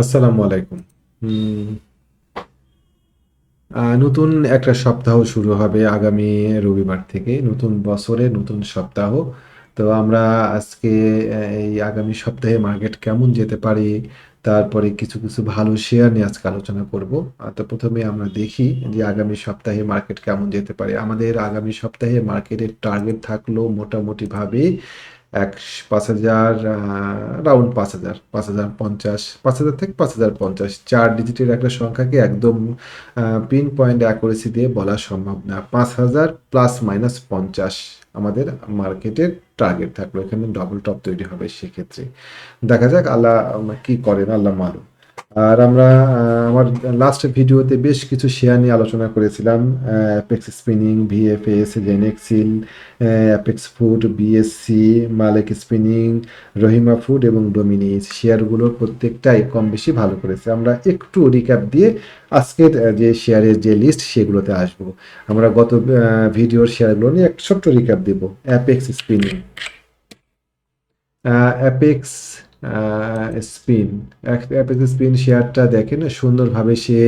আসসালামু আলাইকুম। নতুন একটা সপ্তাহ শুরু হবে আগামী রবিবার থেকে, নতুন বছরে নতুন সপ্তাহ। তো আমরা আজকে এই আগামী সপ্তাহে মার্কেট কেমন যেতে পারে, তারপরে কিছু কিছু ভালো শেয়ার নিয়ে আজকে আলোচনা করব। তো প্রথমে আমরা দেখি যে আগামী সপ্তাহে মার্কেট কেমন যেতে পারে। আমাদের আগামী সপ্তাহে মার্কেটের টার্গেট থাকল মোটামুটি ভাবে এক পাঁচ হাজার রাউন্ড পাঁচ হাজার পাঁচ হাজার পঞ্চাশ, পাঁচ হাজার থেকে পাঁচ হাজার পঞ্চাশ। চার ডিজিটের একটা সংখ্যাকে একদম পিন পয়েন্ট অ্যাকুরেসি দিয়ে বলা সম্ভব না। পাঁচ হাজার প্লাস মাইনাস পঞ্চাশ আমাদের মার্কেটের টার্গেট থাকল। এখানে ডবল টপ তৈরি হবে সেক্ষেত্রে। দেখা যাক আল্লাহ কি করেন, আল্লাহ মালুম। আর আমরা আমার লাস্ট ভিডিওতে বেশ কিছু শেয়ার নিয়ে আলোচনা করেছিলাম Apex spinning VFS Genexil Apex food BSC Malek spinning Rahima food এবং ডোমিনি এই শেয়ারগুলোর প্রত্যেকটাই কম বেশি ভালো করেছে। আমরা একটু রিক্যাপ দিয়ে আজকের যে শেয়ারের যে লিস্ট সেগুলোতে আসব। আমরা গত ভিডিওর শেয়ারগুলো নিয়ে একটা ছোট্ট রিক্যাপ দেব Apex spinning Apex spin Apex spin শেয়ারটা দেখেন সুন্দরভাবে সে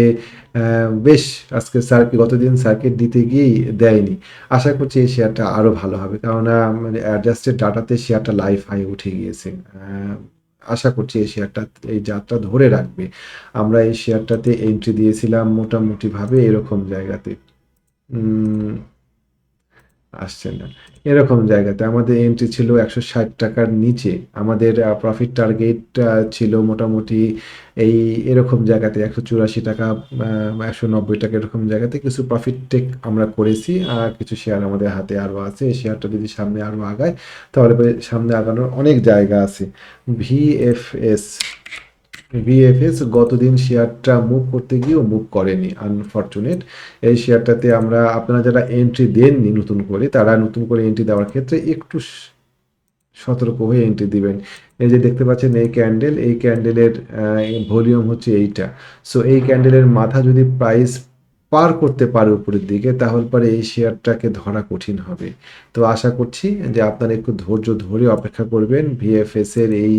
বেশ আজকে সার্কিট গতদিন সার্কিট দিতে গিয়েই দেয়নি। আশা করছি এই শেয়ারটা আরও ভালো হবে, কেননা মানে অ্যাডজাস্টেড ডাটাতে শেয়ারটা লাইফ হাই উঠে গিয়েছে। আশা করছি এই শেয়ারটা এই যাত্রা ধরে রাখবে। আমরা এই শেয়ারটাতে এন্ট্রি দিয়েছিলাম মোটামুটিভাবে এরকম জায়গাতে। আসছে না। এরকম জায়গাতে আমাদের এন্ট্রি ছিল একশো ষাট টাকার নিচে। আমাদের প্রফিট টার্গেট ছিল মোটামুটি এই এরকম জায়গাতে একশো চুরাশি টাকা একশো নব্বই টাকা এরকম জায়গাতে কিছু প্রফিট টেক আমরা করেছি। আর কিছু শেয়ার আমাদের হাতে আরও আছে। এই শেয়ারটা যদি সামনে আরও আগায়, তাহলে সামনে আগানোর অনেক জায়গা আছে। ভিএফএস ভিএফএস গতদিন শেয়ারটা মুভ করতে গিয়েও মুভ করেনি আনফর্চুনেট এই শেয়ারটাতে আমরা, আপনারা যারা এন্ট্রি দেননি নতুন করে, তারা নতুন করে এন্ট্রি দেওয়ার ক্ষেত্রে একটু সতর্ক হয়ে এন্ট্রি দিবেন। এই যে দেখতে পাচ্ছেন এই ক্যান্ডেল এই ক্যান্ডেলের ভলিউম হচ্ছে এইটা। সো এই ক্যান্ডেলের মাথা যদি প্রাইস পার করতে পারে উপরের দিকে, তাহলে পরে এই শেয়ারটাকে ধরা কঠিন হবে। তো আশা করছি যে আপনারা একটু ধৈর্য ধরে অপেক্ষা করবেন ভিএফএস এর এই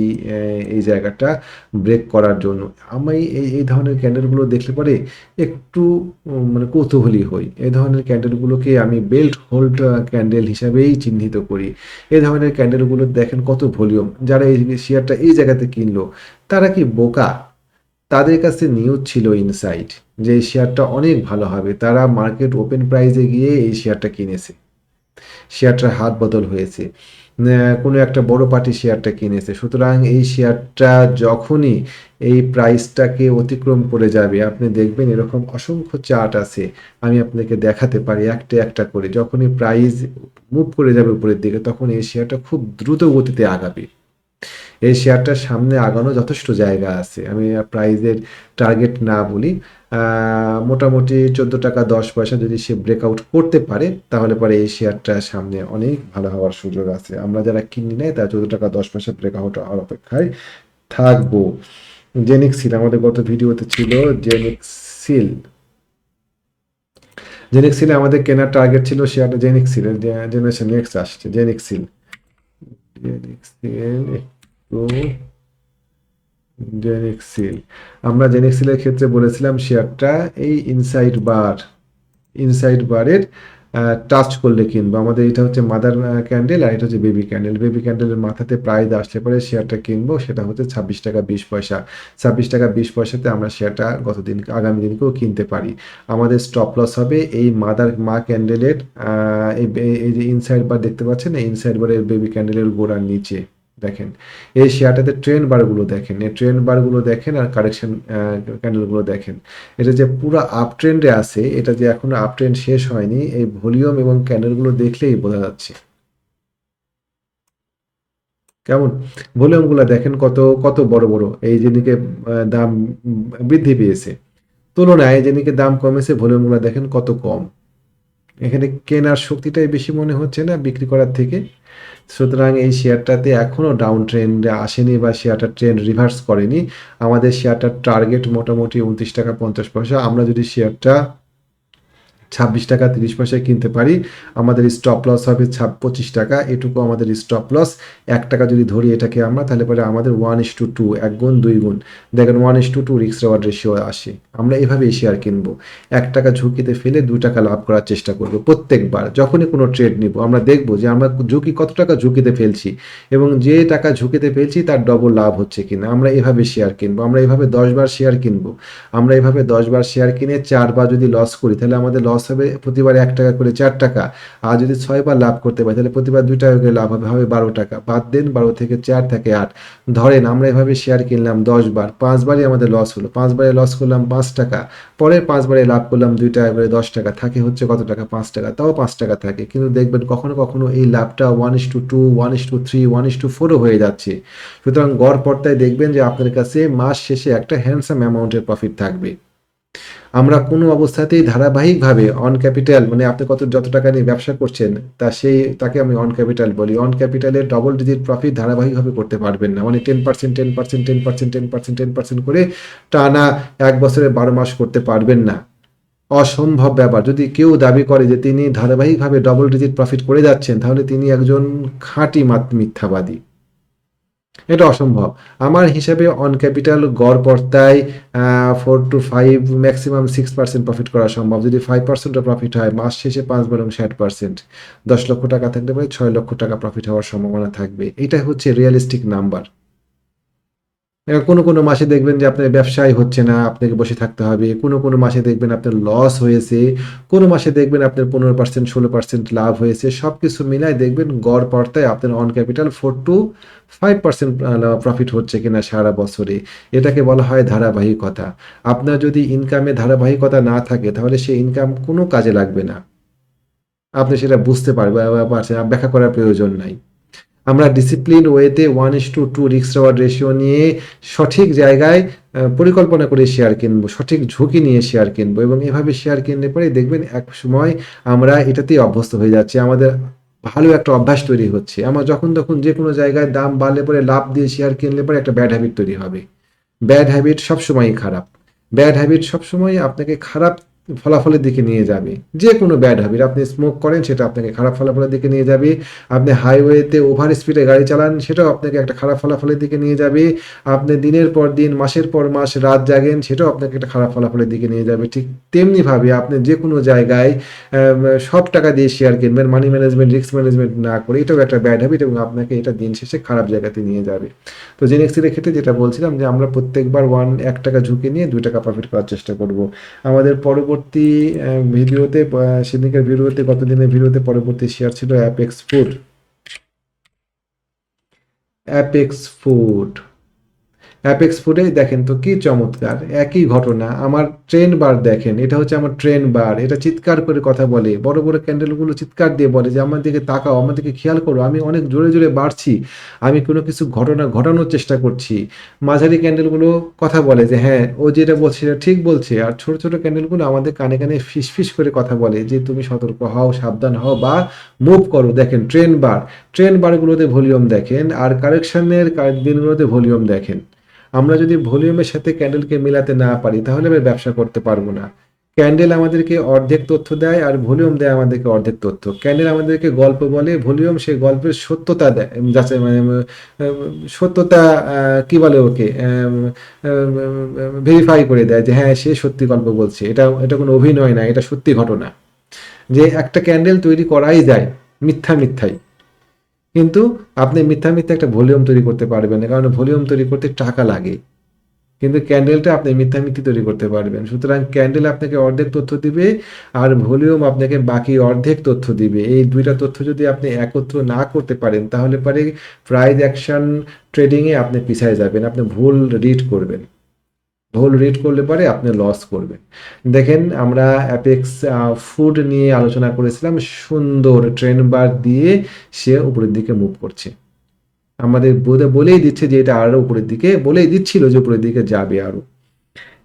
এই জায়গাটা ব্রেক করার জন্য। আমি এই এই ধরনের ক্যান্ডেলগুলো দেখলে পরে একটু মানে কৌতূহলী হই। এই ধরনের ক্যান্ডেলগুলোকে আমি বেল্ট হোল্ড ক্যান্ডেল হিসাবেই চিহ্নিত করি। এই ধরনের ক্যান্ডেলগুলো দেখেন কত ভলিউম। যারা এই শেয়ারটা এই জায়গাতে কিনলো, তারা কি বোকা? তাদের কাছে নিউজ ছিল ইনসাইট যে এই শেয়ারটা অনেক ভালো হবে। তারা মার্কেট ওপেন প্রাইসে গিয়ে এই শেয়ারটা কিনেছে। শেয়ারটার হাত বদল হয়েছে। কোনো একটা বড় পার্টি শেয়ারটা কিনেছে। সুতরাং এই শেয়ারটা যখনই এই প্রাইসটাকে অতিক্রম করে যাবে, আপনি দেখবেন এরকম অসংখ্য চার্ট আছে। আমি আপনাকে দেখাতে পারি একটা একটা করে। যখনই প্রাইস মুভ করে যাবে উপরের দিকে, তখন এই শেয়ারটা খুব দ্রুত গতিতে আগাবে। এই শেয়ারটার সামনে আগানো যথেষ্ট জায়গা আছে। আমি প্রাইজের টার্গেট না বলি মোটামুটি চোদ্দ টাকা দশ পয়সা যদি সে ব্রেকআউট করতে পারে, তাহলে পরে এই শেয়ারটা সামনে অনেক ভালো হওয়ার সুযোগ আছে। আমরা যারা কিনি নাই, তারা চোদ্দ টাকা দশ পয়সা ব্রেকআউট হওয়ার অপেক্ষায় থাকব। জেনিক্সিল আমাদের গত ভিডিওতে ছিল জেনিক্সিল জেনিক্সিলে আমাদের কেনার টার্গেট ছিল শেয়ারটা জেনিক্সিলের জেনারেশন নেক্সট আসছে জেনিক্সিল জেনিক্সিল একটু জেনেক্সিল আমরা জেনেক্সিলের ক্ষেত্রে বলেছিলাম শেয়ারটা এই ইনসাইড বার ইনসাইড বারের টাচ করলে কিনবো। আমাদের এটা হচ্ছে মাদার ক্যান্ডেল আর এটা হচ্ছে বেবি ক্যান্ডেল বেবি ক্যান্ডেলের মাথাতে প্রাইস আসলে পরে শেয়ারটা কিনবো, সেটা হচ্ছে ছাব্বিশ টাকা বিশ পয়সা। ছাব্বিশ টাকা বিশ পয়সাতে আমরা শেয়ারটা গতদিন, আগামী দিনকেও কিনতে পারি। আমাদের স্টপ লস হবে এই মাদার মা ক্যান্ডেলের এই যে ইনসাইড বার দেখতে পাচ্ছেন ইনসাইড বারের বেবি ক্যান্ডেলের গোড়ার নিচে। দেখেন এই শেয়ারটাতে ট্রেন বারগুলো দেখেন এই ট্রেন বারগুলো দেখেন আর কারেকশন ক্যান্ডেলগুলো দেখেন। এটা যে পুরো আপ ট্রেন্ডে আছে এটা যে এখনও আপ ট্রেন্ড শেষ হয়নি এই ভলিউম এবং ক্যান্ডেলগুলো দেখলেই বোঝা যাচ্ছে। কেমন? ভলিউমগুলো দেখেন কত কত বড় বড় এই আহ, দাম বৃদ্ধি পেয়েছে। তুলনায় এই যেদিকে দাম কমেছে ভলিউমগুলো দেখেন কত কম। এখানে কেনার শক্তিটাই বেশি মনে হচ্ছে না বিক্রি করার থেকে। সুতরাং এই শেয়ারটাতে এখনও ডাউন ট্রেন্ড আসেনি বা শেয়ারটার ট্রেন্ড রিভার্স করেনি। আমাদের শেয়ারটার টার্গেট মোটামুটি উনত্রিশ টাকা পঞ্চাশ পয়সা। আমরা যদি শেয়ারটা ছাব্বিশ টাকা, তিরিশ পয়সায় কিনতে পারি। আমাদের স্টপ লস হবে ছাব পঁচিশ টাকা। এটুকু আমাদের স্টপ লস এক টাকা যদি ধরি এটাকে আমরা, তাহলে পরে আমাদের ওয়ান ইস টু টু এক গুণ, দুই গুণ। দেখেন ওয়ান ইস টু টু রিক্স রেওয়ার্ড রেশিও আসে। আমরা এভাবেই শেয়ার কিনবো। এক টাকা ঝুঁকিতে ফেলে দুই টাকা লাভ করার চেষ্টা করব প্রত্যেকবার। যখনই কোনো ট্রেড নিব, আমরা দেখব যে আমরা ঝুঁকি, কত টাকা ঝুঁকিতে ফেলছি এবং যে টাকা ঝুঁকিতে ফেলছি তার ডবল লাভ হচ্ছে কিনা। আমরা এভাবে শেয়ার কিনবো। আমরা এভাবে দশ বার শেয়ার কিনবো। আমরা এভাবে দশ বার শেয়ার কিনে চারবার যদি লস করি, তাহলে আমাদের লস হবে, প্রতিবার এক টাকা করে চার টাকা। আর যদি ছয়বার লাভ করতে পারি, তাহলে প্রতিবার দুই টাকা করে লাভ হবে হবে বারো টাকা। বাদ দেন বারো থেকে চার থেকে আট। ধরেন আমরা এভাবে শেয়ার কিনলাম দশ বার পাঁচবারই আমাদের লস হলো। পাঁচবারে লস করলাম পাঁচ টাকা, পরের পাঁচবারে লাভ করলাম দুই টাকা করে দশ টাকা। থাকে হচ্ছে কত টাকা? পাঁচ টাকা। তাও পাঁচ টাকা থাকে। কিন্তু দেখবেন কখনো কখনো এই লাভটা one is to two one is to three one is to ফোরও হয়ে যাচ্ছে। সুতরাং গড় পর্দায় দেখবেন যে আপনার কাছে মাস শেষে একটা হ্যান্ডসাম অ্যামাউন্টের প্রফিট থাকবে। আমরা কোনো অবস্থাতেই ধারাবাহিকভাবে অন ক্যাপিটাল মানে আপনি কত, যত টাকা নিয়ে ব্যবসা করছেন, তা সেই, তাকে আমি অন ক্যাপিটাল বলি। অন ক্যাপিটালের ডবল ডিজিট প্রফিট ধারাবাহিকভাবে করতে পারবেন না। মানে ten percent ten percent ten percent ten percent ten percent করে টানা এক বছরে বারো মাস করতে পারবেন না। অসম্ভব ব্যাপার। যদি কেউ দাবি করে যে তিনি ধারাবাহিকভাবে ডবল ডিজিট প্রফিট করে যাচ্ছেন, তাহলে তিনি একজন খাঁটি মিথ্যাবাদী। এটা অসম্ভব। আমার হিসাবে অন ক্যাপিটাল গড় পর্তায় four to five maximum six percent profit করা সম্ভব। যদি ফাইভ পার্সেন্টও প্রফিট হয়, মাস শেষে পাঁচ বরং ষাট পার্সেন্ট দশ লক্ষ টাকা থাকতে পারে, ছয় লক্ষ টাকা প্রফিট হওয়ার সম্ভাবনা থাকবে। এটা হচ্ছে রিয়েলিস্টিক নাম্বার কোনো কোনো মাসে দেখবেন যে আপনার ব্যবসায় হচ্ছে না, আপনাকে বসে থাকতে হবে। কোনো কোনো মাসে দেখবেন আপনার লস হয়েছে। কোনো মাসে দেখবেন আপনার পনেরো পার্সেন্ট ষোলো পার্সেন্ট লাভ হয়েছে। সব কিছু মিলাই দেখবেন গড় পর্তায় আপনার on capital four to five percent profit হচ্ছে কিনা সারা বছরে। এটাকে বলা হয় ধারাবাহিকতা। আপনার যদি ইনকামে ধারাবাহিকতা না থাকে, তাহলে সেই ইনকাম কোনো কাজে লাগবে না। আপনি সেটা বুঝতে পারবেন ব্যাখ্যা করার প্রয়োজন নাই। আমরা ডিসিপ্লিন ওয়েতে ওয়ান ইস টু টু রিক্স রেওয়ার্ড রেশিও নিয়ে সঠিক জায়গায় পরিকল্পনা করে শেয়ার কিনবো, সঠিক ঝুঁকি নিয়ে শেয়ার কিনবো এবং এভাবে শেয়ার কিনলে পরে দেখবেন এক সময় আমরা এটাতেই অভ্যস্ত হয়ে যাচ্ছি। আমাদের ভালো একটা অভ্যাস তৈরি হচ্ছে। আমার যখন তখন যে কোনো জায়গায় দাম বাড়লে পরে লাভ দিয়ে শেয়ার কিনলে পরে একটা ব্যাড হ্যাবিট তৈরি হবে। ব্যাড হ্যাবিট সবসময়ই খারাপ। ব্যাড হ্যাবিট সবসময় আপনাকে খারাপ ফলাফলের দিকে নিয়ে যাবে। যে কোনো ব্যাড হ্যাবিট আপনি স্মোক করেন, সেটা আপনাকে খারাপ ফলাফলের দিকে নিয়ে যাবে। আপনি হাইওয়েতে ওভার স্পিডে গাড়ি চালান, সেটাও আপনাকে একটা খারাপ ফলাফলের দিকে নিয়ে যাবে। আপনি দিনের পর দিন, মাসের পর মাস রাত জাগেন, সেটাও আপনাকে একটা খারাপ ফলাফলের দিকে নিয়ে যাবে। ঠিক তেমনিভাবে আপনি যে কোনো জায়গায় সব টাকা দিয়ে শেয়ার কিনবেন মানি ম্যানেজমেন্ট রিস্ক ম্যানেজমেন্ট না করে, এটাও একটা ব্যাড হ্যাবিট এবং আপনাকে এটা দিন শেষে খারাপ জায়গাতে নিয়ে যাবে। তো জেনেক্সির ক্ষেত্রে যেটা বলছিলাম যে, আমরা প্রত্যেকবার ওয়ান এক টাকা ঝুঁকি নিয়ে দুই টাকা প্রফিট করার চেষ্টা করব। আমাদের পরবর্তী আহ, ভিডিওতে সেদিনকার ভিডিওতে গত দিনের ভিডিওতে পরবর্তী শেয়ার ছিল Apex food Apex food Apex ফুডে দেখেন তো কি চমৎকার। একই ঘটনা, আমার ট্রেন বার দেখেন, এটা হচ্ছে আমার ট্রেন বার এটা চিৎকার করে কথা বলে, বড় বড় ক্যান্ডেলগুলো চিৎকার দিয়ে বলে যে, আমার দিকে তাকাও, আমার দিকে খেয়াল করো, আমি অনেক জোরে জোরে বাড়ছি, আমি কোনো কিছু ঘটনা ঘটানোর চেষ্টা করছি। মাঝারি ক্যান্ডেলগুলো কথা বলে যে হ্যাঁ ও যেটা বলছে, সেটা ঠিক বলছে। আর ছোট ছোট ক্যান্ডেলগুলো আমাদের কানে কানে ফিস ফিস করে কথা বলে যে, তুমি সতর্ক হও, সাবধান হও বা মুভ করো। দেখেন ট্রেন বার ট্রেন বারগুলোতে ভলিউম দেখেন, আর কারেকশনের দিনগুলোতে ভলিউম দেখেন। আমরা যদি ভলিউমের সাথে ক্যান্ডেলকে মেলাতে না পারি, তাহলে আমরা ব্যবসা করতে পারব না। ক্যান্ডেল আমাদেরকে অর্ধেক তথ্য দেয় আর ভলিউম দেয় আমাদেরকে অর্ধেক তথ্য। ক্যান্ডেল আমাদেরকে গল্প বলে, ভলিউম সেই গল্পের সত্যতা দেয় যাচ্ছে মানে সত্যতা কি বলে ওকে ভেরিফাই করে দেয় যে হ্যাঁ সে সত্যি গল্প বলছে। এটা এটা কোনো অভিনয় না, এটা সত্যি ঘটনা। যে একটা ক্যান্ডেল তৈরি করাই যায়, মিথ্যা মিথ্যাই। কিন্তু আপনি মিথ্যা মিথ্যা একটা ভলিউম তৈরি করতে পারবেন না কারণ ভলিউম তৈরি করতে টাকা লাগে। কিন্তু ক্যান্ডেলটা আপনি মিথ্যা মিথ্যি তৈরি করতে পারবেন। সুতরাং ক্যান্ডেল আপনাকে অর্ধেক তথ্য দিবে আর ভলিউম আপনাকে বাকি অর্ধেক তথ্য দিবে। এই দুইটা তথ্য যদি আপনি একত্র না করতে পারেন, তাহলে পরে প্রাইজ অ্যাকশন ট্রেডিংয়ে আপনি পিছায় যাবেন, আপনি ভুল রিড করবেন। ভুল রিড করলে পরে আপনি লস করবেন। দেখেন আমরা অ্যাপেক্স ফুড নিয়ে আলোচনা করেছিলাম, সুন্দর ট্রেন বার দিয়ে সে উপরের দিকে মুভ করছে। আমাদের বোধে বলেই দিচ্ছে যে এটা আরও উপরের দিকে, বলেই দিচ্ছিল যে উপরের দিকে যাবে আরও।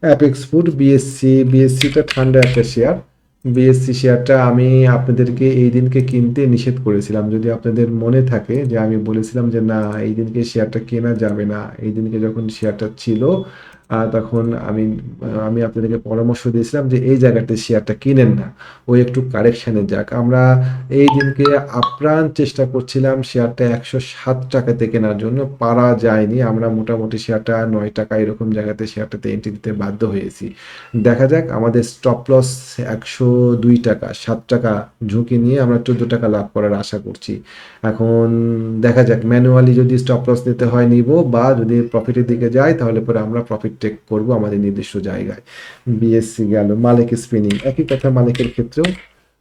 অ্যাপেক্স ফুড বিএসসি বিএসসিটা ঠান্ডা একটা শেয়ার বিএসসি শেয়ারটা আমি আপনাদেরকে এই দিনকে কিনতে নিষেধ করেছিলাম। যদি আপনাদের মনে থাকে যে আমি বলেছিলাম যে না, এই দিনকে শেয়ারটা কেনা যাবে না, এই দিনকে যখন শেয়ারটা ছিল তখন আমি আমি আপনাদেরকে পরামর্শ দিয়েছিলাম যে এই জায়গাতে শেয়ারটা কিনেন না। ওই একটু কারেকশানে যাক আমরা এই দিনকে আপ্রাণ চেষ্টা করছিলাম শেয়ারটা একশো সাত টাকাতে কেনার জন্য। পারা যায়নি। আমরা মোটামুটি শেয়ারটা নয় টাকা এরকম জায়গাতে শেয়ারটাতে এন্ট্রি দিতে বাধ্য হয়েছি। দেখা যাক, আমাদের স্টপ লস একশো দুই টাকা, সাত টাকা ঝুঁকি নিয়ে আমরা চোদ্দ টাকা লাভ করার আশা করছি। এখন দেখা যাক ম্যানুয়ালি যদি স্টপ লস নিতে হয়, নিব বা যদি প্রফিটের দিকে যায় তাহলে পরে আমরা প্রফিট টেক করব আমাদের নির্দিষ্ট জায়গায়। বিএসসি গেল মালিক স্পিনিং একই কথা মালিকের ক্ষেত্রেও।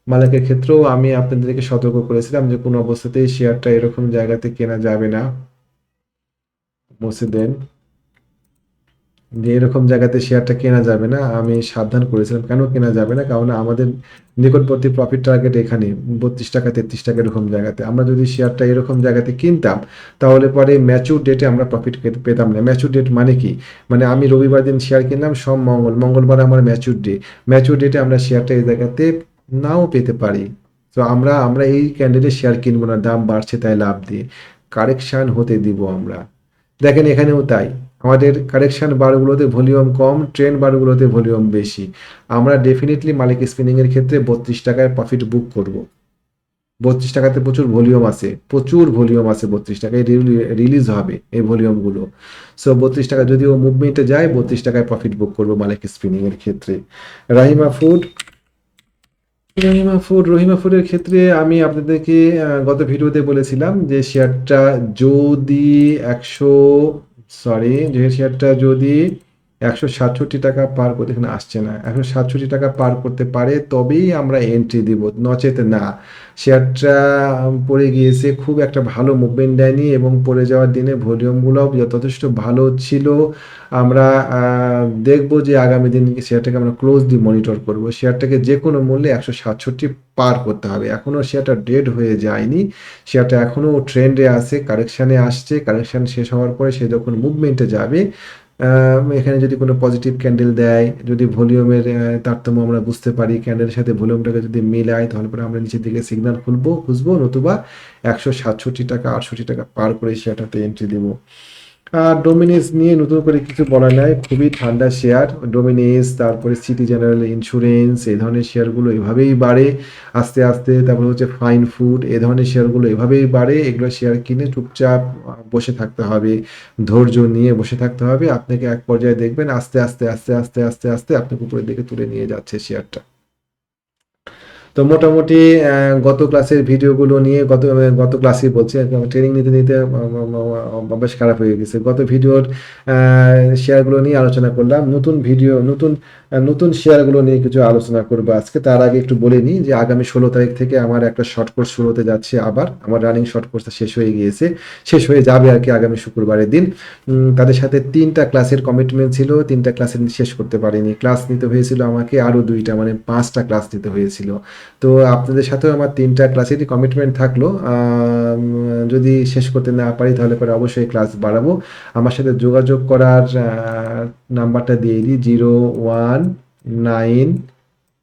মালিকের ক্ষেত্রেও আমি আপনাদেরকে সতর্ক করেছিলাম যে কোনো অবস্থাতেই শেয়ারটা এরকম জায়গাতে কেনা যাবে না। মুছে দেন। যে এরকম জায়গাতে শেয়ারটা কেনা যাবে না, আমি সাবধান করেছিলাম। কেন কেনা যাবে না? কারণ আমাদের নিকটবর্তী প্রফিট টার্গেট এখানে বত্রিশ টাকা, তেত্রিশ টাকা এরকম জায়গাতে। আমরা যদি শেয়ারটা এরকম জায়গাতে কিনতাম, তাহলে পরে ম্যাচুর ডেটে আমরা প্রফিট পেতাম না। ম্যাচুর ডেট মানে কি? মানে আমি রবিবার দিন শেয়ার কিনলাম সব মঙ্গল। মঙ্গলবার আমার ম্যাচুর ডে ম্যাচুর ডেটে আমরা শেয়ারটা এই জায়গাতে নাও পেতে পারি। তো আমরা আমরা এই ক্যান্ডেলের শেয়ার কিনবো না, দাম বাড়ছে তাই লাভ দিয়ে। কারেকশান হতে দিব আমরা। দেখেন এখানেও তাই। আমাদের কারেকশন বারগুলোতে ভলিউম কম ট্রেন বারগুলোতে ভলিউম বেশি। আমরা ডেফিনেটলি মালিক স্পিনিংয়ের ক্ষেত্রে বত্রিশ টাকায় প্রফিট বুক করব। বত্রিশ টাকাতে প্রচুর ভলিউম আছে, প্রচুর ভলিউম আছে বত্রিশ টাকায় রিলিজ হবে এই ভলিউমগুলো সো বত্রিশ টাকা যদিও মুভমেন্টে যায়, বত্রিশ টাকায় প্রফিট বুক করব মালিক স্পিনিংয়ের ক্ষেত্রে। রাহিমা ফুড রহিমা ফুড রহিমা ফুডের ক্ষেত্রে আমি আপনাদেরকে গত ভিডিওতে বলেছিলাম যে শেয়ারটা যদি একশো সরি যে শেয়ারটা যদি একশো সাতষট্টি টাকা পার করতে এখানে আসছে না। একশো সাতষট্টি টাকা পার করতে পারে, তবেই আমরা এন্ট্রি দিব। নচেত না। শেয়ারটা পড়ে গিয়েছে, খুব একটা ভালো মুভমেন্ট দেয়নি এবং পড়ে যাওয়ার দিনে ভলিউমগুলো যথেষ্ট ভালো ছিল। আমরা দেখব যে আগামী দিন শেয়ারটাকে আমরা ক্লোজলি মনিটর করব। শেয়ারটাকে যে কোনো মূল্যে একশো সাতষট্টি পার করতে হবে। এখনও শেয়ারটা ডেড হয়ে যায়নি। শেয়ারটা এখনও ট্রেন্ডে আছে কারেকশানে আসছে। কারেকশান শেষ হওয়ার পরে সে যখন মুভমেন্টে যাবে এখানে যদি কোনো পজিটিভ ক্যান্ডেল দেয়, যদি ভলিউমের তারতম্য আমরা বুঝতে পারি ক্যান্ডেলের সাথে ভলিউমটাকে যদি মিলায়, তাহলে পরে আমরা নিচের দিকে সিগনাল খুলবো, খুঁজবো, নতুবা একশো সাতষট্টি টাকা, আটষট্টি টাকা পার করে সেটাতে এন্ট্রি দেবো। ডোমিনিস নিয়ে নতুন করে কিছু বলার নাই। খুবই ঠান্ডা শেয়ার। ডোমিনিস, তারপরে সিটি জেনারেল ইন্স্যুরেন্স এই ধরনের শেয়ারগুলো এভাবেই বাড়ে। আস্তে আস্তে তারপরে হচ্ছে ফাইন ফুড, এ ধরনের শেয়ারগুলো এভাবেই বাড়ে। এগুলো শেয়ার কিনে চুপচাপ বসে থাকতে হবে। ধৈর্য নিয়ে বসে থাকতে হবে। আপনাকে এক পর্যায়ে দেখবেন, আস্তে আস্তে আস্তে আস্তে আস্তে আস্তে আপনাকে উপরের দিকে তুলে নিয়ে যাচ্ছে শেয়ারটা। তো মোটামুটি গত ক্লাসের ভিডিওগুলো নিয়ে গত গত ক্লাসে বলছি ট্রেনিং নিতে নিতে বেশ খারাপ হয়ে গেছে। গত ভিডিওর শেয়ারগুলো নিয়ে আলোচনা করলাম। নতুন ভিডিও নতুন নতুন শেয়ারগুলো নিয়ে কিছু আলোচনা করব। আজকে তার আগে একটু বলে নিই যে আগামী ষোলো তারিখ থেকে আমার একটা শর্ট কোর্স শুরু হতে যাচ্ছে আবার। আমার রানিং শর্ট কোর্সটা শেষ হয়ে গিয়েছে। শেষ হয়ে যাবে আর কি আগামী শুক্রবারের দিন। তাদের সাথে তিনটা ক্লাসের কমিটমেন্ট ছিল, তিনটা ক্লাসে শেষ করতে পারিনি। ক্লাস নিতে হয়েছিল আমাকে আরও দুইটা মানে পাঁচটা ক্লাস নিতে হয়েছিল। তো আপনাদের সাথেও আমার তিনটা ক্লাসেরই কমিটমেন্ট থাকল। যদি শেষ করতে না পারি তাহলে পরে অবশ্যই ক্লাস বাড়াবো। আমার সাথে যোগাযোগ করার নাম্বারটা দিয়ে দিই, zero one nine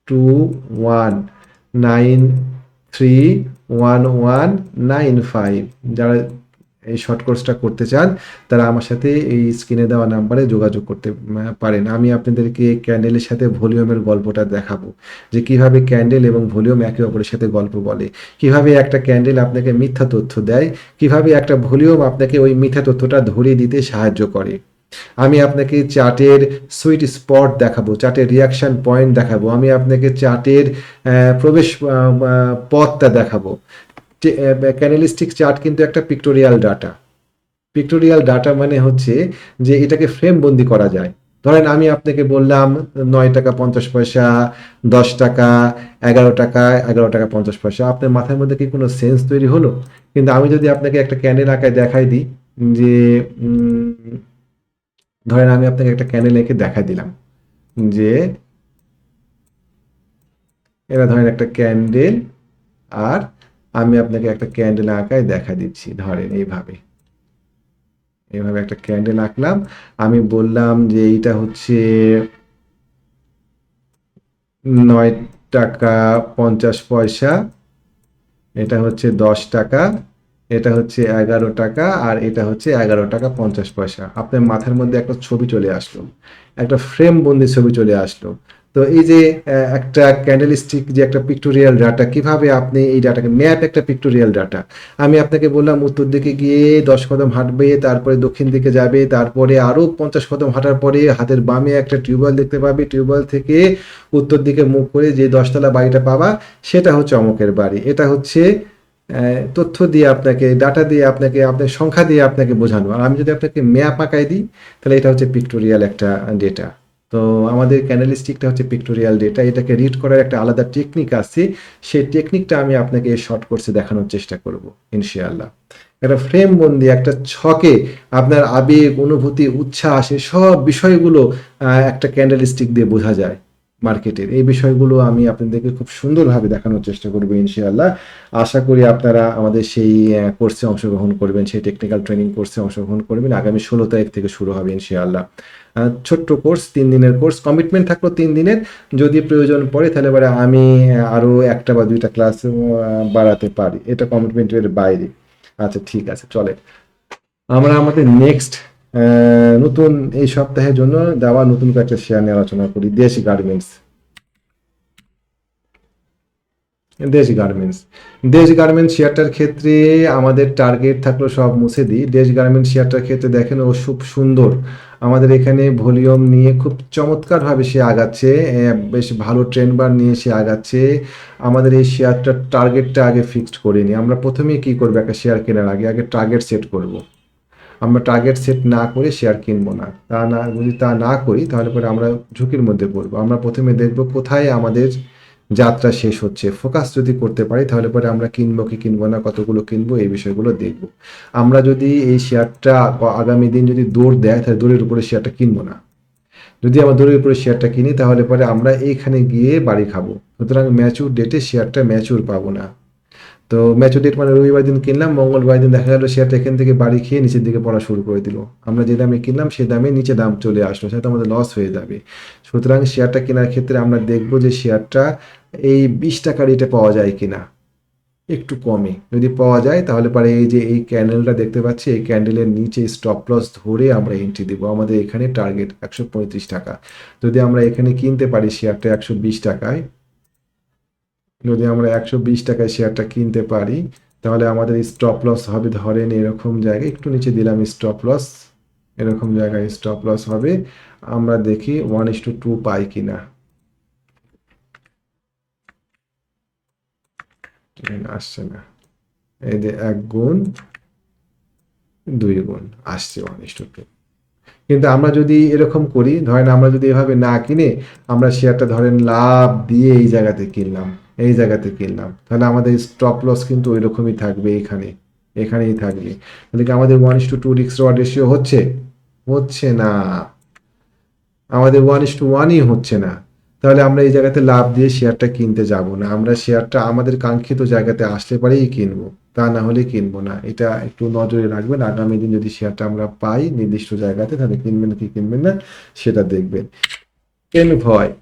two one, nine three one one nine five. যারা এই শর্ট কোর্সটা করতে চান, তারা আমার সাথে এই স্ক্রিনে দেওয়া নাম্বারে যোগাযোগ করতে পারেন। আমি আপনাদেরকে ক্যান্ডেলের সাথে ভলিউমের গল্পটা দেখাবো। যে কীভাবে ক্যান্ডেল এবং ভলিউম একে অপরের সাথে গল্প বলে। কীভাবে একটা ক্যান্ডেল আপনাকে মিথ্যা তথ্য দেয়, কীভাবে একটা ভলিউম আপনাকে ওই মিথ্যা তথ্যটা ধরিয়ে দিতে সাহায্য করে। আমি আপনাকে চার্টের সুইট স্পট দেখাবো, চার্টের রিয়াকশন পয়েন্ট দেখাবো, আমি আপনাকে চার্টের প্রবেশ পথটা দেখাবো। ক্যানেলিস্টিক চার্ট কিন্তু একটা পিক্টোরিয়াল ডাটা পিক্টোরিয়াল ডাটা মানে হচ্ছে যে এটাকে ফ্রেম বন্দি করা যায়। ধরেন আমি আপনাকে বললাম নয় টাকা পঞ্চাশ পয়সা, দশ টাকা, এগারো টাকা এগারো টাকা পঞ্চাশ পয়সা। আপনার মাথার মধ্যে কি কোনো সেন্স তৈরি হলো? কিন্তু আমি যদি আপনাকে একটা ক্যান্ডেল আঁকায় দেখাই দিই যে ধরেন আমি আপনাকে একটা ক্যান্ডেল এঁকে দেখা দিলাম যে এরা ধরেন একটা ক্যান্ডেল আর আমি আপনাকে একটা ক্যান্ডেল আঁকায় দেখা দিচ্ছি, ধরেন এইভাবে। এইভাবে একটা ক্যান্ডেল আঁকলাম। আমি বললাম যে এইটা হচ্ছে নয় টাকা পঞ্চাশ পয়সা, এটা হচ্ছে দশ টাকা। এটা হচ্ছে এগারো টাকা আর এটা হচ্ছে এগারো টাকা পঞ্চাশ পয়সা। আপনার মাথার মধ্যে একটা ছবি চলে আসলো, একটা ফ্রেম বন্দি ছবি চলে আসলো। তো এই যে একটা ক্যান্ডেলস্টিক যে একটা পিক্টোরিয়াল ডাটা কীভাবে আপনি এই ডাটাকে ম্যাপ একটা পিক্টোরিয়াল ডাটা আমি আপনাকে বললাম, উত্তর দিকে গিয়ে দশ কদম হাঁটবে, তারপরে দক্ষিণ দিকে যাবে, তারপরে আরও পঞ্চাশ কদম হাঁটার পরে হাতের বামে একটা টিউবওয়েল দেখতে পাবে। টিউবওয়েল থেকে উত্তর দিকে মুখ করে যে দশতলা বাড়িটা পাবা, সেটা হচ্ছে অমুকের বাড়ি। এটা হচ্ছে তথ্য দিয়ে আপনাকে ডাটা দিয়ে আপনাকে, আপনার সংখ্যা দিয়ে আপনাকে বোঝানো। আর আমি যদি আপনাকে ম্যাপ আঁকাই দিই, তাহলে এটা হচ্ছে পিক্টোরিয়াল একটা ডেটা তো আমাদের ক্যানালিস্টিকটা হচ্ছে পিক্টোরিয়াল ডেটা এটাকে রিড করার একটা আলাদা টেকনিক আছে। সেই টেকনিকটা আমি আপনাকে শর্ট কোর্সে দেখানোর চেষ্টা করব, ইনশাআল্লাহ। একটা ফ্রেম বন্দি একটা ছকে আপনার আবেগ, অনুভূতি, উচ্ছ্বাস সব বিষয়গুলো একটা ক্যান্ডেলস্টিক দিয়ে বোঝা যায়। মার্কেটের এই বিষয়গুলো আমি আপনাদেরকে খুব সুন্দরভাবে দেখানোর চেষ্টা করব ইনশাআল্লাহ। আশা করি আপনারা আমাদের সেই কোর্সে অংশগ্রহণ করবেন, সেই টেকনিক্যাল ট্রেনিং কোর্সে অংশগ্রহণ করবেন। আগামী ষোলো তারিখ থেকে শুরু হবে ইনশাআল্লাহ। ছোট্ট কোর্স তিন দিনের কোর্স কমিটমেন্ট থাকল তিন দিনের। যদি প্রয়োজন পড়ে, তাহলে এবারে আমি আরও একটা বা দুইটা ক্লাস বাড়াতে পারি। এটা কমিটমেন্টের বাইরে। আচ্ছা ঠিক আছে চলে আমরা আমাদের নেক্সট নতুন এই সপ্তাহের জন্য দেওয়া নতুন কয়েকটা শেয়ার নিয়ে আলোচনা করি, দেশ গার্মেন্টস দেশ গার্মেন্টস দেশ গার্মেন্টস শেয়ারটার ক্ষেত্রে আমাদের টার্গেট থাকল সব মুছে দিই। দেশ গার্মেন্টস শেয়ারটার ক্ষেত্রে দেখেন ও খুব সুন্দর। আমাদের এখানে ভলিউম নিয়ে খুব চমৎকারভাবে সে আগাচ্ছে বেশ ভালো ট্রেন্ড বার নিয়ে সে আগাচ্ছে। আমাদের এই শেয়ারটার টার্গেটটা আগে ফিক্সড করিনি। আমরা প্রথমে কি করব? একটা শেয়ার কেনার আগে আগে টার্গেট সেট করব। আমরা টার্গেট সেট না করে শেয়ার কিনবো না। তা না, যদি তা না করি, তাহলে পরে আমরা ঝুঁকির মধ্যে পড়ব। আমরা প্রথমে দেখব কোথায় আমাদের যাত্রা শেষ হচ্ছে। ফোকাস যদি করতে পারি, তাহলে পরে আমরা কিনবো কি কিনবো না, কতগুলো কিনবো, এই বিষয়গুলো দেখব। আমরা যদি এই শেয়ারটা আগামী দিন যদি দৌড় দেয়, তাহলে দৌড়ের উপরে শেয়ারটা কিনবো না। যদি আমরা দৌড়ের উপরে শেয়ারটা কিনি, তাহলে পরে আমরা এইখানে গিয়ে বাড়ি খাব। সুতরাং ম্যাচুর ডেটে শেয়ারটা ম্যাচুর পাবো না। তো ম্যাচুর ডেট মানে রবিবার দিন কিনলাম, মঙ্গলবার দিন দেখা গেল শেয়ারটা এখান থেকে বাড়ি খেয়ে নিচের দিকে পড়া শুরু করে দিল। আমরা যে দামে কিনলাম, সে দামে নিচে দাম চলে আসলো, সেটা আমাদের লস হয়ে যাবে। সুতরাং শেয়ারটা কেনার ক্ষেত্রে আমরা দেখব যে শেয়ারটা এই বিশ টাকা রেটে পাওয়া যায় কিনা। একটু কমে। যদি পাওয়া যায়, তাহলে পরে এই যে এই ক্যান্ডেলটা দেখতে পাচ্ছি, এই ক্যান্ডেলের নিচে স্টপ লস ধরে আমরা এন্ট্রি দেবো। আমাদের এখানে টার্গেট একশো পঁয়ত্রিশ টাকা। যদি আমরা এখানে কিনতে পারি শেয়ারটা একশো বিশ টাকায় যদি আমরা একশো বিশ টাকায় শেয়ারটা কিনতে পারি, তাহলে আমাদের স্টপ লস হবে, ধরেন এরকম জায়গায়, একটু নিচে দিলাম স্টপ লস এরকম জায়গায় স্টপ লস হবে, আমরা দেখি ওয়ান ইস টু টু পাই কিনা। আসছে না। এই যে এক গুণ, দুই গুণ, আসছে ওয়ান ইস টু টু কিন্তু আমরা যদি এরকম করি, ধরেন আমরা যদি এভাবে না কিনে, আমরা শেয়ারটা ধরেন লাভ দিয়ে এই জায়গাতে কিনলাম। এই জায়গাতে কিনলাম। তাহলে আমাদের স্টপ লস কিন্তু ওই রকমই থাকবে এখানে, এখানেই থাকবে। তাহলে কি আমাদের ওয়ান ইস টু টু রিক্স রড রেশিও হচ্ছে? হচ্ছে না। আমাদের ওয়ান ইস টু ওয়ানই হচ্ছে না। তাহলে আমরা এই জায়গাতে লাভ দিয়ে শেয়ারটা কিনতে যাব না। আমরা শেয়ারটা আমাদের কাঙ্ক্ষিত জায়গাতে আসতে পারেই কিনবো। তা না হলে কিনবো না। এটা একটু নজরে রাখবেন। আগামী দিন যদি শেয়ারটা আমরা পাই নির্দিষ্ট জায়গাতে, তাহলে কিনবেন কি কিনবেন না, সেটা দেখবেন। কেন ভয়?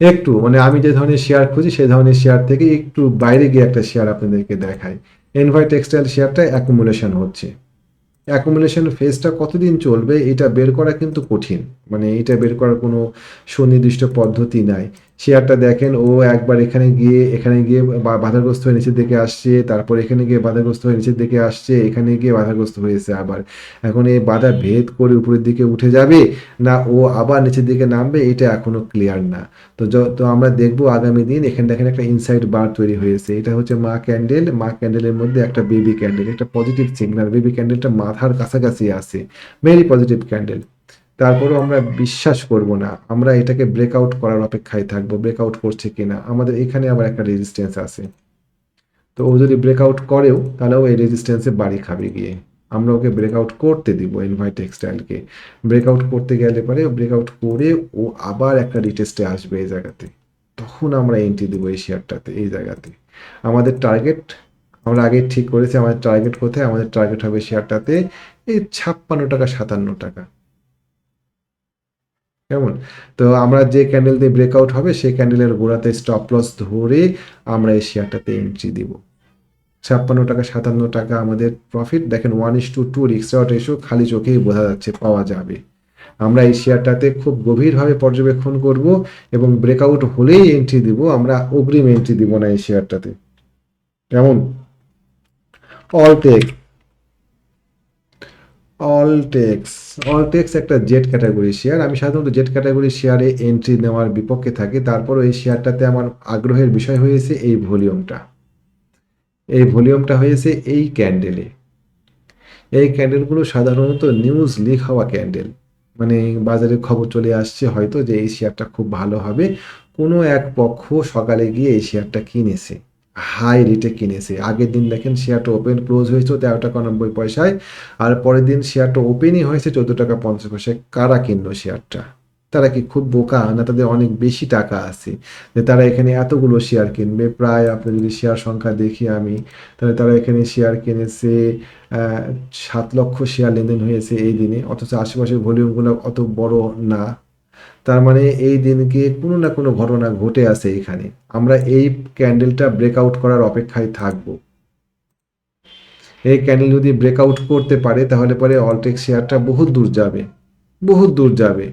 একটু মানে আমি যে ধরনের শেয়ার খুঁজি, সেই ধরনের শেয়ার থেকে একটু বাইরে গিয়ে একটা শেয়ার আপনাদেরকে দেখাই। এনভাই টেক্সটাইল শেয়ারটা অ্যাকুমুলেশন হচ্ছে। অ্যাকুমুলেশন ফেজটা কতদিন চলবে, এটা বের করা কিন্তু কঠিন। মানে এটা বের করার কোনো সুনির্দিষ্ট পদ্ধতি নাই। শেয়ারটা দেখেন, ও একবার এখানে গিয়ে এখানে গিয়ে বাধাগ্রস্ত হয়ে নিচের দিকে আসছে, তারপর এখানে গিয়ে বাধাগ্রস্ত হয়ে নিচের দিকে আসছে, এখানে গিয়ে বাধাগ্রস্ত হয়েছে আবার। এখন এই বাধা ভেদ করে উপরের দিকে উঠে যাবে না, ও আবার নিচের দিকে নামবে, এটা এখনও ক্লিয়ার না। তো তো আমরা দেখব আগামী দিন এখানে দেখেন একটা ইনসাইড বার তৈরি হয়েছে। এটা হচ্ছে মা ক্যান্ডেল মা ক্যান্ডেলের মধ্যে একটা বেবি ক্যান্ডেল একটা পজিটিভ সিগন্যাল বেবি ক্যান্ডেলটা মাথার কাছাকাছি আছে। ভেরি পজিটিভ ক্যান্ডেল তারপরেও আমরা বিশ্বাস করব না। আমরা এটাকে ব্রেকআউট করার অপেক্ষায় থাকব ব্রেকআউট করছে কিনা। আমাদের এখানে আবার একটা রেজিস্ট্যান্স আছে। তো ও যদি ব্রেকআউট করেও, তাহলে ও এই রেজিস্ট্যান্সে বাড়ি খাবে গিয়ে। আমরা ওকে ব্রেকআউট করতে দিব ইনভাই টেক্সটাইলকে ব্রেকআউট করতে গেলে পরে ব্রেকআউট করে ও আবার একটা রিটেস্টে আসবে এই জায়গাতে। তখন আমরা এন্ট্রি দিব এই শেয়ারটাতে এই জায়গাতে। আমাদের টার্গেট আমরা আগে ঠিক করেছি, আমাদের টার্গেট কোথায়? আমাদের টার্গেট হবে শেয়ারটাতে এই ছাপ্পান্ন টাকা, সাতান্ন টাকা। কেমন? তো আমরা যে ক্যান্ডেল দিয়ে ব্রেকআউট হবে, সেই ক্যান্ডেলের গোড়াতে স্টপ লস ধরে আমরা এই শেয়ারটাতে এন্ট্রি দিব। ছাপ্পান্ন টাকা, সাতান্ন টাকা আমাদের প্রফিট দেখেন ওয়ান ইস টু টু রিক্সা রেশো খালি চোখেই বোঝা যাচ্ছে, পাওয়া যাবে। আমরা এই শেয়ারটাতে খুব গভীরভাবে পর্যবেক্ষণ করব এবং ব্রেকআউট হলেই এন্ট্রি দিব, আমরা অগ্রিম এন্ট্রি দিব না এই শেয়ারটাতে কেমন? অলটেক অলটেক্স অলটেক্স একটা জেড ক্যাটাগরি শেয়ার আমি সাধারণত জেড ক্যাটাগরি শেয়ারে এন্ট্রি নেওয়ার বিপক্ষে থাকি। তারপরও এই শেয়ারটাতে আমার আগ্রহের বিষয় হয়েছে এই ভলিউমটা। এই ভলিউমটা হয়েছে এই ক্যান্ডেলে এই ক্যান্ডেলগুলো সাধারণত নিউজ লিক হওয়া ক্যান্ডেল মানে বাজারে খবর চলে আসছে হয়তো যে এই শেয়ারটা খুব ভালো হবে। কোনো এক পক্ষ সকালে গিয়ে এই শেয়ারটা কিনেছে। হাই রেটে কিনেছে। আগের দিন দেখেন শেয়ারটা ওপেন ক্লোজ হয়েছিল তেরো টাকা নব্বই পয়সায়, আর পরের দিন শেয়ারটা ওপেনই হয়েছে চোদ্দ টাকা পঞ্চাশ পয়সায়। কারা কিনলো শেয়ারটা? তারা কি খুব বোকা না তাদের অনেক বেশি টাকা আছে? যে তারা এখানে এতগুলো শেয়ার কিনবে, প্রায় আপনি যদি শেয়ার সংখ্যা দেখি আমি, তাহলে তারা এখানে শেয়ার কিনেছে সাত লক্ষ শেয়ার লেনদেন হয়েছে এই দিনে, অথচ আশেপাশের ভলিউমগুলো অত বড় না। তার মানে এই দিনকে কোনো না কোনো ঘটনা ঘটে আছে এখানে। আমরা এই ক্যান্ডেলটা ব্রেকআউট করার অপেক্ষায় থাকব। এই ক্যান্ডেল যদি ব্রেকআউট করতে পারে, তাহলে পরে অলটেক শেয়ারটা বহুত দূর যাবে। বহুত দূর যাবে।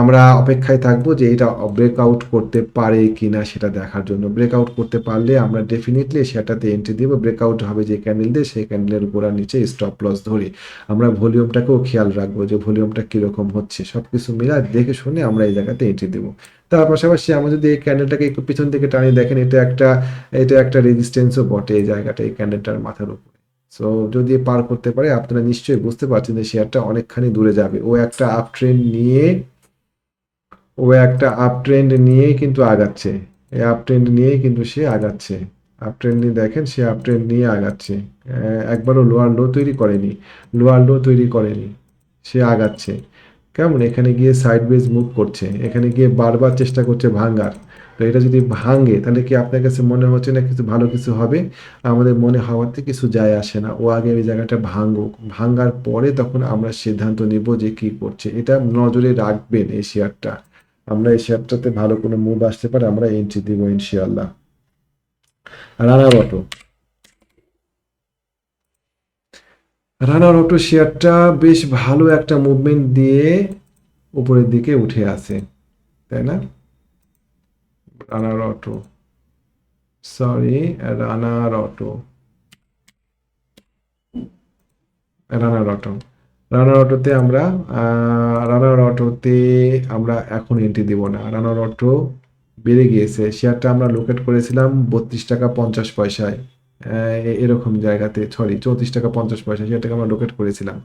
আমরা অপেক্ষায় থাকব যে এটা ব্রেকআউট করতে পারে কিনা সেটা দেখার জন্য। ব্রেকআউট করতে পারলে আমরা ডেফিনেটলি সেটাতে এন্ট্রি দেবো। ব্রেকআউট হবে যে ক্যান্ডেল দিয়ে, সেই ক্যান্ডেলের গোড়ার নিচে স্টপ লস ধরে আমরা ভলিউমটাকেও খেয়াল রাখব যে ভলিউমটা কীরকম হচ্ছে। সব কিছু মিলা দেখে শুনে আমরা এই জায়গাতে এন্ট্রি দেবো। তার পাশাপাশি আমরা যদি এই ক্যান্ডেলটাকে একটু পিছন থেকে টানিয়ে দেখেন এটা একটা এটা একটা রেজিস্ট্যান্সও বটে এই জায়গাটা, এই ক্যান্ডেলটার মাথার উপরে। সো যদি পার করতে পারে, আপনারা নিশ্চয়ই বুঝতে পারছেন যে শেয়ারটা অনেকখানি দূরে যাবে। ও একটা আপ ট্রেন্ড নিয়ে, ও একটা আপ ট্রেন্ড নিয়েই কিন্তু আগাচ্ছে। এই আপ ট্রেন্ড নিয়েই কিন্তু সে আগাচ্ছে। আপ ট্রেন্ড নিয়ে দেখেন, সে আপ ট্রেন্ড নিয়ে আগাচ্ছে। একবারও লোয়ার লো তৈরি করেনি। লোয়ার লো তৈরি করেনি। সে আগাচ্ছে। কেমন? এখানে গিয়ে সাইড বেজ মুভ করছে। এখানে গিয়ে বারবার চেষ্টা করছে ভাঙার তো এটা যদি ভাঙে, তাহলে কি আপনার কাছে মনে হচ্ছে না কিছু ভালো কিছু হবে? আমাদের মনে হওয়াতে কিছু যায় আসে না। ও আগে ওই জায়গাটা ভাঙুক। ভাঙার পরে তখন আমরা সিদ্ধান্ত নিব যে কি করছে। এটা নজরে রাখবেন এই শেয়ারটা। আমরা এই শেয়ারটাতে ভালো কোনো মুভ আসতে পারে, আমরা এন্ট্রি দিব ইনশাআল্লাহ। রানা অটো। রানার অটো শেয়ারটা বেশ ভালো একটা মুভমেন্ট দিয়ে উপরের দিকে উঠে আসে তাই না? Runner auto sorry runner auto runner অটোতে আমরা রানার অটোতে আমরা এখন এন্ট্রি দিব না। রানার অটো বেড়ে গিয়েছে। শেয়ারটা আমরা লোকেট করেছিলাম বত্রিশ টাকা পঞ্চাশ পয়সায়। এরকম জায়গাতে সরি চৌত্রিশ টাকা, পঞ্চাশ পয়সা শেয়ারটাকে আমরা লোকেট করেছিলাম।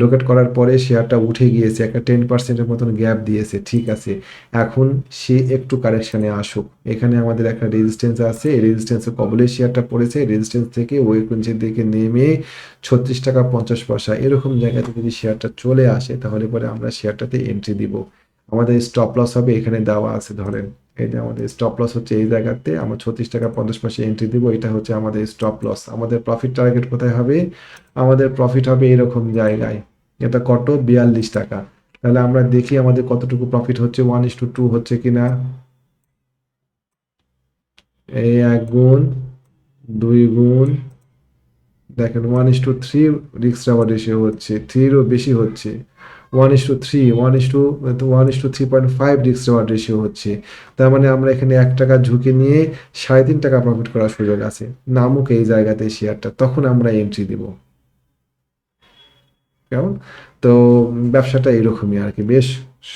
লোকেট করার পরে শেয়ারটা উঠে গিয়েছে, একটা টেন পার্সেন্টের মতন গ্যাপ দিয়েছে, ঠিক আছে। এখন সে একটু কারেকশানে আসুক। এখানে আমাদের একটা রেজিস্ট্যান্স আছে, এই রেজিস্ট্যান্সের কবলে শেয়ারটা পড়েছে রেজিস্ট্যান্স থেকে ওই নিচের দিকে নেমে ছত্রিশ টাকা, পঞ্চাশ পয়সা, এরকম জায়গাতে যদি শেয়ারটা চলে আসে, তাহলে পরে আমরা শেয়ারটাতে এন্ট্রি দিব। আমাদের স্টপ লস হবে, এখানে দেওয়া আছে, ধরেন। এই যে আমাদের স্টপ লস হচ্ছে এই জায়গাতে, আমরা ছত্রিশ টাকা পঞ্চাশ পয়সা এন্ট্রি দিব, এটা হচ্ছে আমাদের স্টপ লস আমাদের প্রফিট টার্গেট কোথায় হবে? আমাদের প্রফিট হবে এরকম জায়গায়, এটা কত? বিয়াল্লিশ টাকা। তাহলে আমরা দেখি আমাদের কতটুকু প্রফিট হচ্ছে ওয়ান ইস টু টু হচ্ছে কিনা? এই এক গুণ, দুই গুণ, দেখেন ওয়ান ইস টু থ্রি রিক্স রাবার রেশিও হচ্ছে থ্রিরও বেশি হচ্ছে। One is two three one is two one is two three point five রিক্স রেওয়ার্ড রেশিও হচ্ছে। তার মানে আমরা এখানে এক টাকা ঝুঁকি নিয়ে সাড়ে তিন টাকা প্রফিট করার সুযোগ আছে। নামুক এই জায়গাতে শেয়ারটা তখন আমরা এন্ট্রি দিব। কেমন? তো ব্যবসাটা এরকমই আর কি। বেশ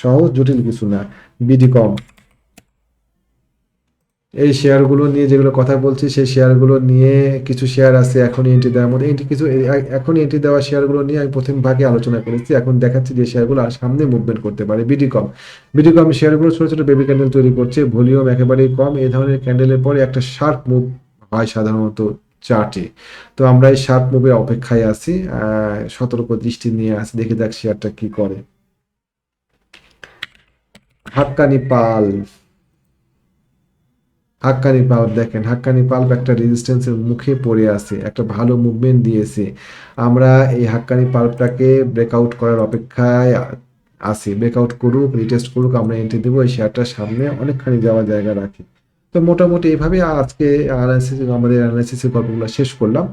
সহজ, জটিল কিছু না। বিডি কম এই শেয়ারগুলো নিয়ে যেগুলো কথা বলছি, সেই শেয়ারগুলো নিয়ে কিছু শেয়ার আছে এখন এন্ট্রি দেওয়ার মধ্যে। এন্ট্রি কিছু এ- এখন এন্ট্রি দেওয়া শেয়ারগুলো নিয়ে আমি প্রথম ভাগে আলোচনা করেছি। এখন দেখাচ্ছি যে শেয়ারগুলো আর সামনে মুভমেন্ট করতে পারে বিডি কম বিডি কম শেয়ারগুলো ছোট ছোট বেবি ক্যান্ডেল তৈরি করছে ভলিউম একেবারেই কম। এই ধরনের ক্যান্ডেলের পরে একটা শার্প মুভ হয় সাধারণত চার্টে তো আমরা এই শার্প মুভের অপেক্ষায় আছি। সতর্ক দৃষ্টি নিয়ে আছি দেখে যাক শেয়ারটা কি করে। হাক্কানি পাল। হাক্কানি পাল দেখেন, হাক্কানি পাল্প একটা রেজিস্ট্যান্সের মুখে পড়ে আছে, একটা ভালো মুভমেন্ট দিয়েছে। আমরা এই হাক্কানি পাল্পটাকে ব্রেকআউট করার অপেক্ষায় আসি ব্রেকআউট করুক রিটেস্ট করুক, আমরা এন্ট্রি দেবো, এই শেয়ারটার সামনে অনেকখানি যাওয়ার জায়গা রাখি। তো মোটামুটি এইভাবে আজকে অ্যানালাইসিস আমাদের অ্যানালাইসিসের গল্পগুলো শেষ করলাম।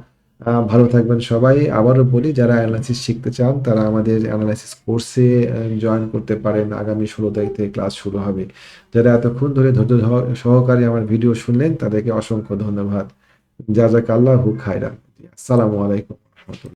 ভালো থাকবেন সবাই। আবারও বলি, যারা অ্যানালাইসিস শিখতে চান, তারা আমাদের অ্যানালাইসিস কোর্সে জয়েন করতে পারেন। আগামী ষোলো তারিখ থেকে ক্লাস শুরু হবে। যারা এতক্ষণ ধরে ধৈর্য সহ- সহকারে আমার ভিডিও শুনলেন, তাদেরকে অসংখ্য ধন্যবাদ। যা আল্লাহ খায়রা আসসালামু আলাইকুম।